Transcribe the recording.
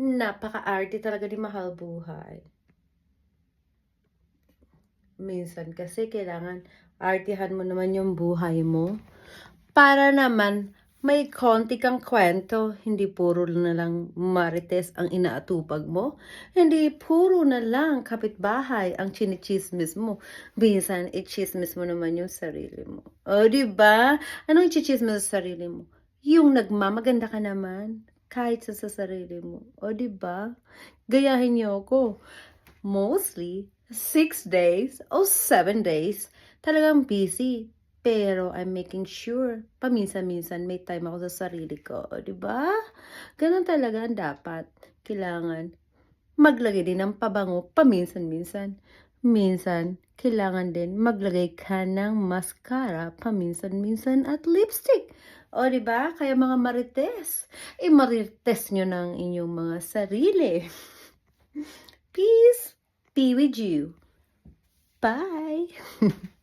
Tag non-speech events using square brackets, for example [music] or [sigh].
napaka-arte talaga ni Mahal Buhay. Minsan kasi kailangan artihan mo naman yung buhay mo. Para naman may konti kang kwento, hindi puro na lang marites ang inaatupag mo. Hindi puro na lang kapitbahay ang chinichismis mo. Minsan, ichismis mo naman yung sarili mo. O, di ba? Anong ichismis sa sarili mo? Yung nagmamaganda ka naman, kahit sa, sa sarili mo. O, ba? Gayahin niyo ako. Mostly, six days o seven days, talagang busy. Pero I'm making sure, paminsan-minsan may time ako sa sarili ko. O, ba? Ganun talaga ang dapat. Kailangan maglagay din ng pabango paminsan-minsan. Minsan, kailangan din maglagay ka ng mascara paminsan-minsan at lipstick. O, di ba? Kaya mga marites, i-marites nyo ng inyong mga sarili. [laughs] Peace be with you. Bye! [laughs]